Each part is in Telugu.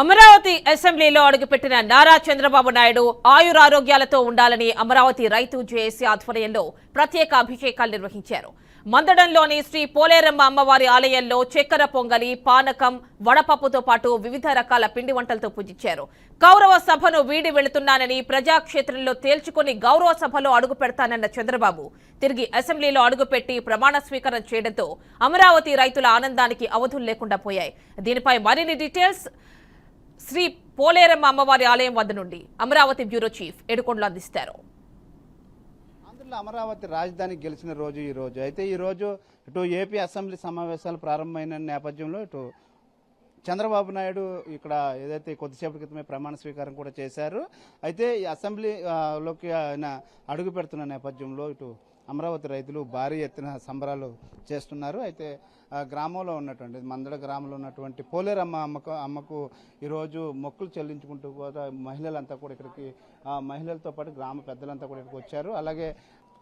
అమరావతి అసెంబ్లీలో అడుగుపెట్టిన నారా చంద్రబాబు నాయుడు ఆయురారోగ్యాలతో ఉండాలని అమరావతి రైతు జేఏసీ ఆధ్వర్యంలో ప్రత్యేక అభిషేకాలు నిర్వహించారు. మందడంలోని శ్రీ పోలేరమ్మ అమ్మవారి ఆలయంలో చక్కెర పొంగలి పానకం వడపప్పుతో పాటు వివిధ రకాల పిండి వంటలతో పూజించారు. గౌరవ సభను వీడి వెళుతున్నానని ప్రజాక్షేత్రంలో తేల్చుకుని గౌరవ సభలో అడుగు పెడతానన్న చంద్రబాబు తిరిగి అసెంబ్లీలో అడుగుపెట్టి ప్రమాణ స్వీకారం చేయడంతో అమరావతి రైతుల ఆనందానికి అవధులు లేకుండా పోయాయి. దీనిపై మరిన్ని డీటెయిల్స్ శ్రీ పోలేరమ్మ అమ్మవారి ఆలయం వద్ద నుండి అమరావతి బ్యూరో చీఫ్ ఏడుకొండలు అందిస్తారు. ఆంధ్రలో అమరావతి రాజధాని గెలిచిన రోజు ఈ రోజు. అయితే ఈ రోజు ఇటు ఏపీ అసెంబ్లీ సమావేశాలు ప్రారంభమైన నేపథ్యంలో ఇటు చంద్రబాబు నాయుడు ఇక్కడ ఏదైతే కొద్దిసేపటి క్రితమే ప్రమాణ స్వీకారం కూడా చేశారు. అయితే ఈ అసెంబ్లీ లోకి ఆయన అడుగు పెడుతున్న నేపథ్యంలో ఇటు అమరావతి రైతులు భారీ ఎత్తున సంబరాలు చేస్తున్నారు. అయితే గ్రామంలో ఉన్నటువంటి మందడ గ్రామంలో ఉన్నటువంటి పోలేరమ్మ అమ్మకు అమ్మకు ఈరోజు మొక్కులు చెల్లించుకుంటూ కూడా మహిళలంతా కూడా ఇక్కడికి మహిళలతో పాటు గ్రామ పెద్దలంతా కూడా ఇక్కడికి వచ్చారు. అలాగే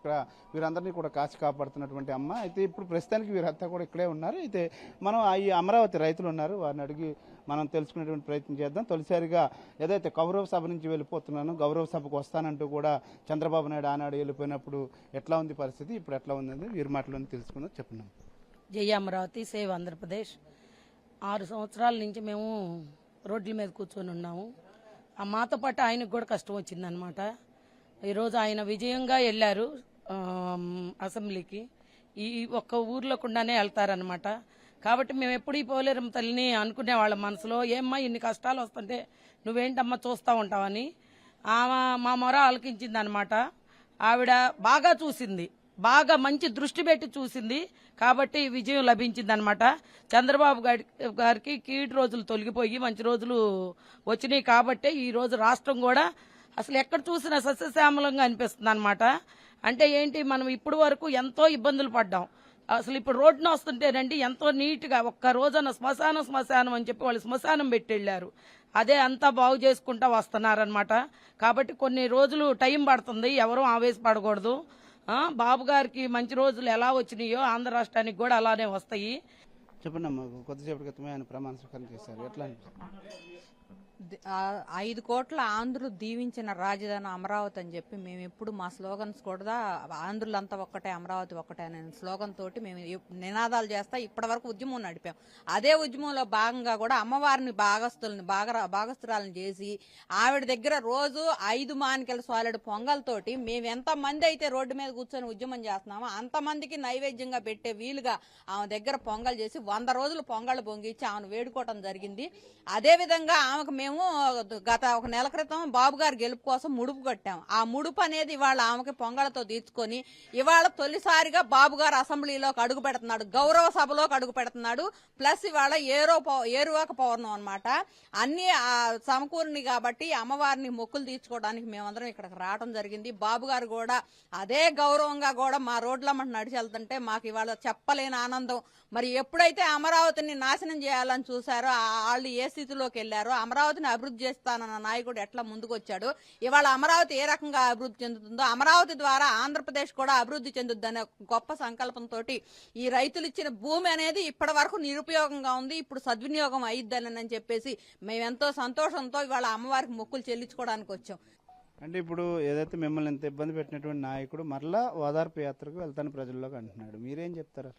ఇక్కడ వీరందరినీ కూడా కాచి కాపాడుతున్నటువంటి అమ్మ. అయితే ఇప్పుడు ప్రస్తుతానికి వీరంతా కూడా ఇక్కడే ఉన్నారు. అయితే మనం ఈ అమరావతి రైతులు ఉన్నారు. వారిని అడిగి మనం తెలుసుకునేటువంటి ప్రయత్నం చేద్దాం. తొలిసారిగా ఏదైతే గౌరవ సభ నుంచి వెళ్ళిపోతున్నాను గౌరవ సభకు వస్తానంటూ కూడా చంద్రబాబు నాయుడు ఆనాడు వెళ్ళిపోయినప్పుడు ఎట్లా ఉంది పరిస్థితి ఇప్పుడు ఎట్లా ఉంది వీరి మాటలను తెలుసుకుందాం. చెప్పున్నాం జై అమరావతి సేవ్ ఆంధ్రప్రదేశ్. ఆరు సంవత్సరాల నుంచి మేము రోడ్ల మీద కూర్చొని ఉన్నాము. ఆ మాతో పాటు ఆయనకు కూడా కష్టం వచ్చిందనమాట ఈరోజు ఆయన విజయంగా వెళ్ళారు. అసెంబ్లీకి. ఈ ఒక్క ఊర్లోకుండానే వెళ్తారనమాట కాబట్టి మేము ఎప్పుడు ఈ పోలేరం తల్లిని అనుకునే వాళ్ళ మనసులో. ఏమ్మా ఇన్ని కష్టాలు వస్తుంటే నువ్వేంటమ్మా చూస్తూ ఉంటావని. ఆమె మా మొర ఆలకించింది అనమాట ఆవిడ బాగా చూసింది. బాగా మంచి దృష్టి పెట్టి చూసింది. కాబట్టి విజయం లభించింది అనమాట చంద్రబాబు గారి గారికి కీడు రోజులు తొలగిపోయి మంచి రోజులు వచ్చినాయి కాబట్టే ఈ రోజు రాష్ట్రం కూడా అసలు ఎక్కడ చూసినా సస్యశ్యామలంగా అనిపిస్తుంది అనమాట అంటే ఏంటి మనం ఇప్పుడు వరకు ఎంతో ఇబ్బందులు పడ్డాం. అసలు ఇప్పుడు రోడ్డున వస్తుంటేనండి ఎంతో నీట్గా ఒక్క రోజున శ్మశానం శ్మశానం అని చెప్పి వాళ్ళు శ్మశానం పెట్టి వెళ్ళారు అదే అంతా బాగు చేసుకుంటా వస్తున్నారనమాట కాబట్టి కొన్ని రోజులు టైం పడుతుంది ఎవరూ ఆవేశపడకూడదు. బాబు గారికి మంచి రోజులు ఎలా వచ్చినాయో ఆంధ్ర రాష్ట్రానికి కూడా అలానే వస్తాయి. చెప్పండి కొద్దిసేపటి క్రితమే ఆయన ప్రమాణ స్వీకారం చేశారు. ఎట్లా ఐదు కోట్ల ఆంధ్రులు దీవించిన రాజధాని అమరావతి అని చెప్పి మేము ఎప్పుడు మా స్లోగన్స్ కూడా ఆంధ్రులంతా ఒక్కటే అమరావతి ఒక్కటే అనే స్లోగన్ తోటి మేము నినాదాలు చేస్తా ఇప్పటి వరకు ఉద్యమం నడిపాం. అదే ఉద్యమంలో భాగంగా కూడా అమ్మవారిని భాగస్తుల్ని భాగ భాగస్తురాలను చేసి ఆవిడ దగ్గర రోజు ఐదు మానికల సాలెడు పొంగల్తోటి మేము ఎంతమంది అయితే రోడ్డు మీద కూర్చొని ఉద్యమం చేస్తున్నామో అంతమందికి నైవేద్యంగా పెట్టే వీలుగా ఆమె దగ్గర పొంగల్ చేసి వంద రోజులు పొంగళ్ళు పొంగిచ్చి ఆమెను వేడుకోవటం జరిగింది. అదే విధంగా ఆమెకు మేము మేము గత ఒక నెల క్రితం బాబు గారి గెలుపు కోసం ముడుపు కట్టాం. ఆ ముడుపు అనేది ఇవాళ ఆమెకి పొంగలతో తీర్చుకొని ఇవాళ తొలిసారిగా బాబు గారు అసెంబ్లీలోకి అడుగు పెడుతున్నాడు. గౌరవ సభలోకి అడుగు పెడుతున్నాడు. ప్లస్ ఇవాళ ఏరో పౌ- ఏరువాక పౌర్ణం అనమాట అన్ని ఆ, సమకూరిని కాబట్టి అమ్మవారిని మొక్కులు తీర్చుకోవడానికి మేమందరం ఇక్కడికి రావడం జరిగింది. బాబు గారు కూడా అదే గౌరవంగా కూడా మా రోడ్లమ్మట నడిచి వెళ్తుంటే మాకు ఇవాళ చెప్పలేని ఆనందం. మరి ఎప్పుడైతే అమరావతిని నాశనం చేయాలని చూసారో వాళ్ళు ఏ స్థితిలోకి వెళ్ళారో అమరావతిని అభివృద్ధి చేస్తానన్న నాయకుడు ఎట్లా ముందుకు వచ్చాడు ఇవాళ అమరావతి ఏ రకంగా అభివృద్ధి చెందుతుందో అమరావతి ద్వారా ఆంధ్రప్రదేశ్ కూడా అభివృద్ధి చెందుద్దనే గొప్ప సంకల్పంతో ఈ రైతులు ఇచ్చిన భూమి అనేది ఇప్పటి వరకు నిరుపయోగంగా ఉంది ఇప్పుడు సద్వినియోగం అయిద్దని చెప్పేసి మేమెంతో సంతోషంతో ఇవాళ అమ్మవారికి మొక్కులు చెల్లించుకోవడానికి వచ్చాం. అంటే ఇప్పుడు ఏదైతే మిమ్మల్ని ఇంత ఇబ్బంది పెట్టినటువంటి నాయకుడు మరలా ఓదార్పు యాత్రకు వెళ్తాను ప్రజల్లోకి అంటున్నాడు. మీరేం చెప్తారు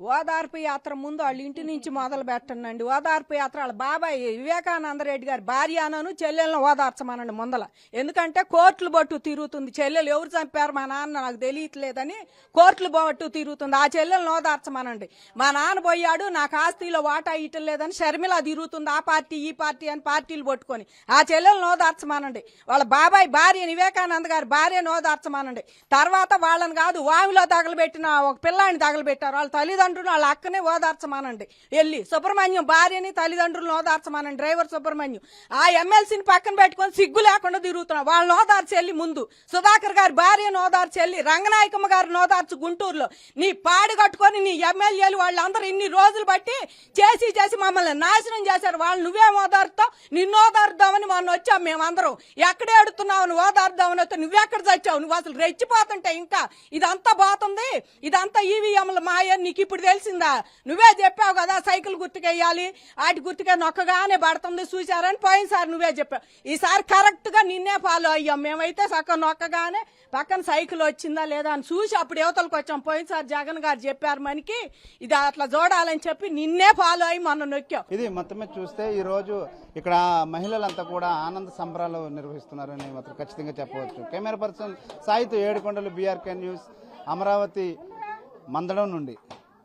ఓదార్పు యాత్ర ముందు వాళ్ళ ఇంటి నుంచి మొదలు పెట్టండి. ఓదార్పు యాత్ర వాళ్ళ బాబాయ్ వివేకానంద రెడ్డి గారి భార్య అనను చెల్లెలను ఓదార్చమనండి ముందల. ఎందుకంటే కోర్టులు బట్టు తిరుగుతుంది. చెల్లెలు ఎవరు చంపారు? మా నాన్న నాకు తెలియట్లేదని కోర్టులు బట్టు తిరుగుతుంది. ఆ చెల్లెలను ఓదార్చమనండి. మా నాన్న పోయాడు నాకు ఆస్తిలో వాటా ఇయటం లేదని షర్మిల తిరుగుతుంది. ఆ పార్టీ ఈ పార్టీ అని పార్టీలు పట్టుకొని ఆ చెల్లెలను ఓదార్చమనండి. వాళ్ళ బాబాయ్ భార్య వివేకానంద గారి భార్యను ఓదార్చమనండి. తర్వాత వాళ్ళని కాదు వామిలో తగలబెట్టిన ఒక పిల్లాన్ని తగలబెట్టారు. వాళ్ళ తల్లిదండ్రులు వాళ్ళ అక్కనే ఓదార్చమానండి. వెళ్ళి సుబ్రహ్మణ్యం భార్యని తల్లిదండ్రులను ఓదార్చమానండి. డ్రైవర్ సుబ్రహ్మణ్యం. ఆ ఎమ్మెల్సీని పక్కన పెట్టుకొని సిగ్గు లేకుండా తిరుగుతున్నాం. వాళ్ళని ఓదార్చి వెళ్ళి ముందు. సుధాకర్ గారి భార్యను ఓదార్చి వెళ్ళి రంగనాయకమ్మ గారిని ఓదార్చు గుంటూరులో. నీ పాడు కట్టుకొని నీ ఎమ్మెల్యేలు వాళ్ళందరూ ఇన్ని రోజులు బట్టి చేసి చేసి మమ్మల్ని నాశనం చేశారు. వాళ్ళు నువ్వేం ఓదార్తావు? నిన్ను ఓదార్దామని మొన్న వచ్చాం మేమందరం. ఎక్కడే అడుగుతున్నావు నువ్వు ఓదార్దామని వస్తే నువ్వెక్కడ చచ్చావు? నువ్వు అసలు రెచ్చిపోతుంటే ఇంకా ఇదంతా పోతుంది. ఇదంతా ఈవీఎంల మాయ. నీకు ఇప్పుడు తెలిసిందా? నువ్వే చెప్పావు కదా సైకిల్ గుర్తుకెయ్యాలి వాటి గుర్తుకే నొక్కగానే పడుతుంది చూసారని పోయినసారి నువ్వే చెప్పావు. ఈసారి కరెక్ట్గా నిన్నే ఫాలో అయ్యాం. మేమైతే సగం నొక్కగానే పక్కన సైకిల్ వచ్చిందా లేదా అని చూసి అప్పుడు యువతలకు వచ్చాం. పోయినసారి జగన్ గారు చెప్పారు మనకి ఇది అట్లా చూడాలని చెప్పి నిన్నే ఫాలో అయ్యి మొన్న నొక్కాం. ఇది మొత్తం చూస్తే ఈ రోజు ఇక్కడ మహిళలంతా కూడా ఆనంద సంబరాలు నిర్వహిస్తున్నారని మాత్రం ఖచ్చితంగా చెప్పవచ్చు. కెమెరా పర్సన్ సాయితో ఏడుకొండలు బీఆర్కే న్యూస్ అమరావతి మందడం నుండి.